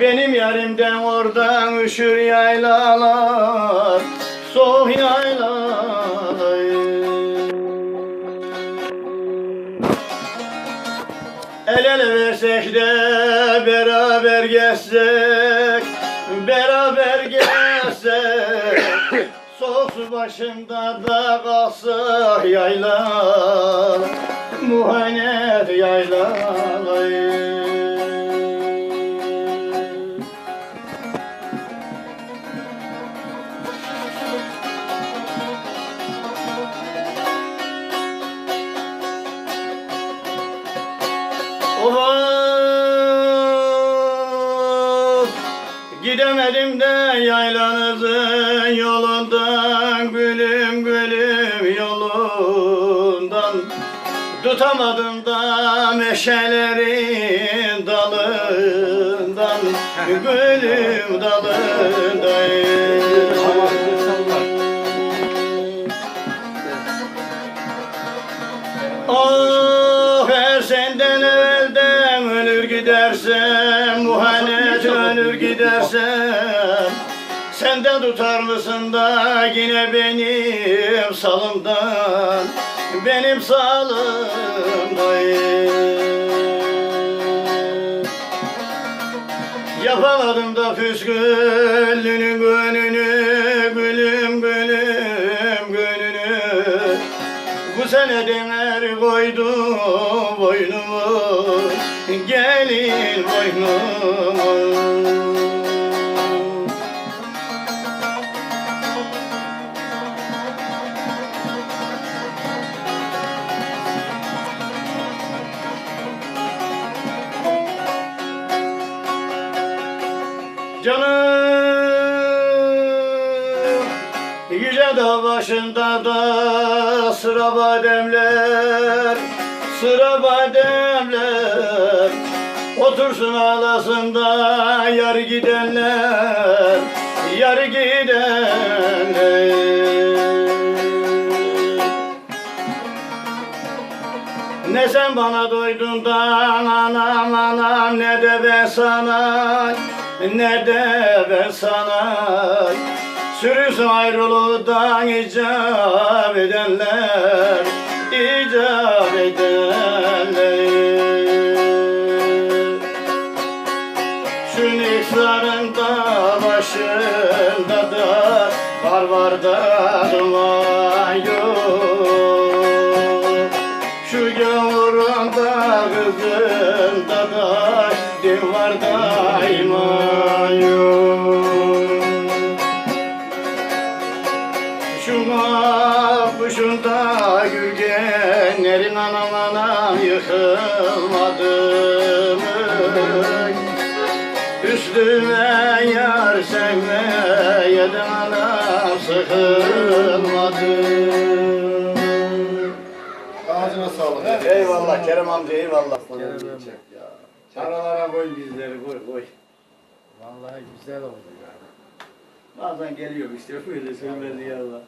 Benim yarimden oradan üşür yaylalar Soğuk yaylalar. El ele versek de beraber gezsek Beraber gezsek Soğuk başında da kalsak yayla Muhanet yaylalar Of Gidemedim de yaylanızın yolundan Gülüm gülüm yolundan. Tutamadım da meşelerin dalından Gülüm dalından. Ah her ölür gidersem Muhanet ölür gidersem Sen de tutar mısın da yine benim salımdan Benim salımdan Yapamadım da püsküllünün gönlünü Gülüm gülüm gönlünü. Bu sene dener koydu boynumu Gelin boynumu Canım Yüce dağ başında da sıra bademler Sıra bademler. Otursun ağlasında yar gidenler Yar gidenler. Ne sen bana doydun da anam anam ne de ben sana ne de ben sana. Sürüsün ayrılıktan icap edenler icap edenler Şu nifların da başında da var var da duman yok. Şu gavurunda kızında da din var yok gürgenlerin anam anam yıkılmadı mı? Üstüme yar sevmeye de anam sıkılmadı Ağzına sağlık. Eyvallah Kerem amca eyvallah. Kerem amca. Aralara koy bizleri koy koy. Vallahi güzel oldu yani. Bazen geliyor işte böyle söylemedi ya Allah.